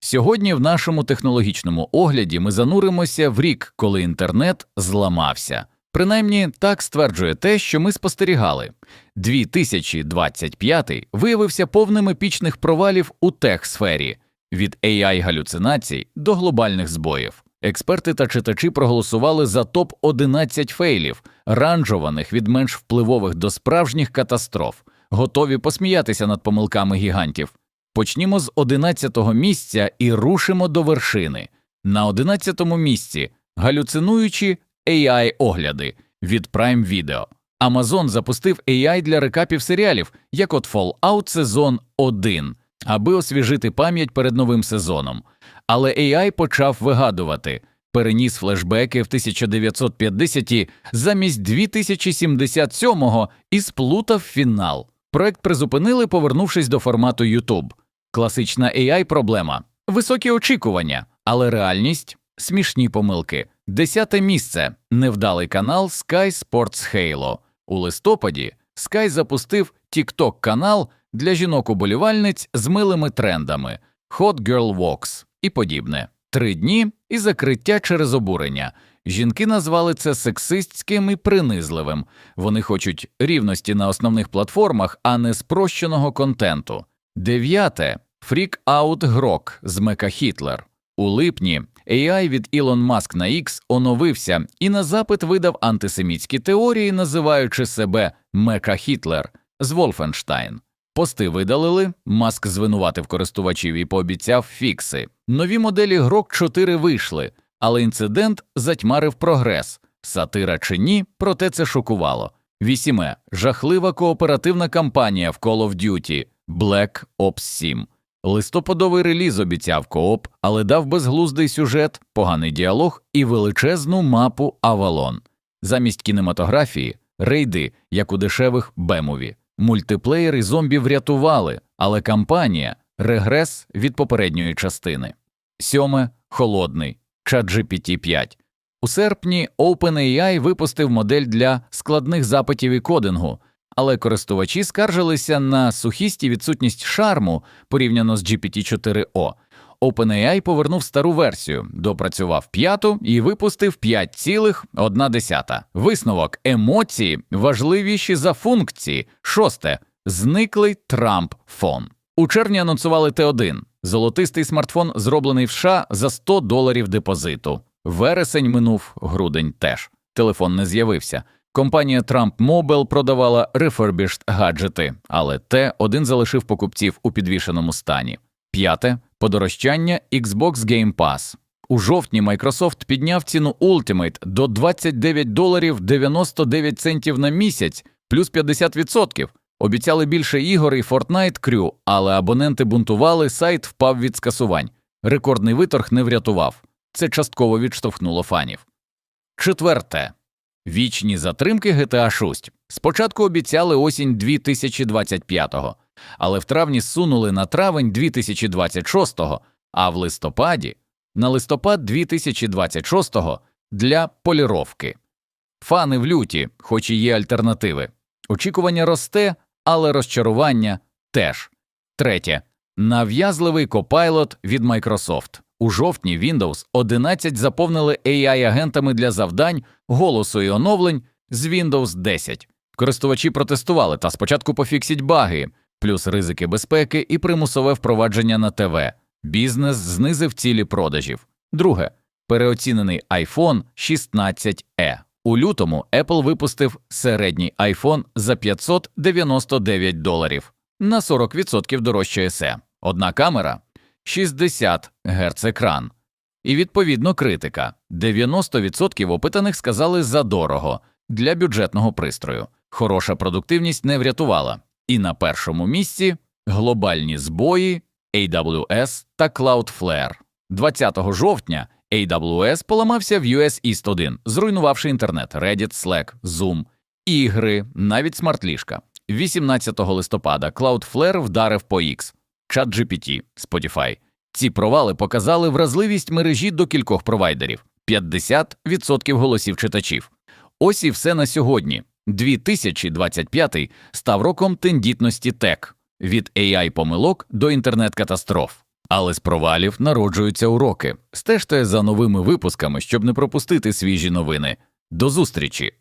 Сьогодні в нашому технологічному огляді ми зануримося в рік, коли інтернет зламався. Принаймні так стверджує те, що ми спостерігали. 2025 виявився повним епічних провалів у тех-сфері від ai галюцинацій до глобальних збоїв. Експерти та читачі проголосували за топ 11 фейлів, ранжованих від менш впливових до справжніх катастроф, готові посміятися над помилками гігантів. Почнімо з 11-го місця і рушимо до вершини. На 11-му місці галюцинуючі ai огляди від Prime Video. Amazon запустив AI для рекапів серіалів, як от Fallout сезон 1, аби освіжити пам'ять перед новим сезоном. Але AI почав вигадувати, переніс флешбеки в 1950-ті замість 2077-го і сплутав фінал. Проект призупинили, повернувшись до формату YouTube. Класична AI проблема високі очікування, але реальність смішні помилки. Десяте місце невдалий канал Sky Sports Halo. У листопаді Sky запустив TikTok канал для жінок-уболівальниць з милими трендами Hot Girl Walks і подібне. Три дні і закриття через обурення. Жінки назвали це сексистським і принизливим. Вони хочуть рівності на основних платформах, а не спрощеного контенту. Дев'яте Freak Out Грок з Мека Хітлер. У липні AI від Ілон Маск на X оновився і на запит видав антисемітські теорії, називаючи себе Мека Хітлер з Волфенштайн. Пости видалили, Маск звинуватив користувачів і пообіцяв фікси. Нові моделі Грок 4 вийшли, але інцидент затьмарив прогрес. Сатира чи ні, проте це шокувало. Вісіме жахлива кооперативна кампанія в Call of Duty Black Ops 7. Листопадовий реліз обіцяв кооп, але дав безглуздий сюжет, поганий діалог і величезну мапу Авалон. Замість кінематографії рейди, як у дешевих бемові. Мультиплеєр і зомбі врятували, але кампанія регрес від попередньої частини. Сьоме холодний ChatGPT 5. У серпні OpenAI випустив модель для складних запитів і кодингу, але користувачі скаржилися на сухість і відсутність шарму порівняно з GPT-4o. OpenAI повернув стару версію, допрацював п'яту і випустив 5,1. Висновок емоції важливіші за функції. Шосте зниклий Трамп фон. У червні анонсували Т1 золотистий смартфон, зроблений в США за 100 доларів депозиту. Вересень минув, грудень теж. Телефон не з'явився. Компанія Trump Mobile продавала refurbished гаджети, але Т1 залишив покупців у підвішеному стані. П'яте подорожчання Xbox Game Pass. У жовтні Microsoft підняв ціну Ultimate до 29 доларів 99 центів на місяць, плюс 50%. Обіцяли більше ігор і Fortnite Crew, але абоненти бунтували, сайт впав від скасувань. Рекордний виторг не врятував. Це частково відштовхнуло фанів. Четверте. Вічні затримки GTA 6. Спочатку обіцяли осінь 2025-го, але в травні сунули на травень 2026-го, а в листопаді на листопад 2026-го для поліровки. Фани в люті, хоч і є альтернативи. Очікування росте, але розчарування теж. Третє. Нав'язливий копайлот від Microsoft. У жовтні Windows 11 заповнили AI-агентами для завдань, голосу і оновлень з Windows 10. Користувачі протестували та спочатку пофіксять баги, плюс ризики безпеки і примусове впровадження на ТВ. Бізнес знизив цілі продажів. Друге переоцінений iPhone 16e. У лютому Apple випустив середній iPhone за 599 доларів на 40% дорожче SE. Одна камера 60 Гц екран. І відповідно критика 90% опитаних сказали задорого для бюджетного пристрою. Хороша продуктивність не врятувала. І на першому місці глобальні збої AWS та Cloudflare. 20 жовтня AWS поламався в US East 1, зруйнувавши інтернет, Reddit, Slack, Zoom, ігри, навіть смарт-ліжка. 18 листопада Cloudflare вдарив по X, ChatGPT, Spotify. Ці провали показали вразливість мережі до кількох провайдерів 50% голосів читачів. Ось і все на сьогодні. 2025 став роком тендітності тек від AI помилок до інтернет-катастроф. Але з провалів народжуються уроки. Стежте за новими випусками, щоб не пропустити свіжі новини. До зустрічі!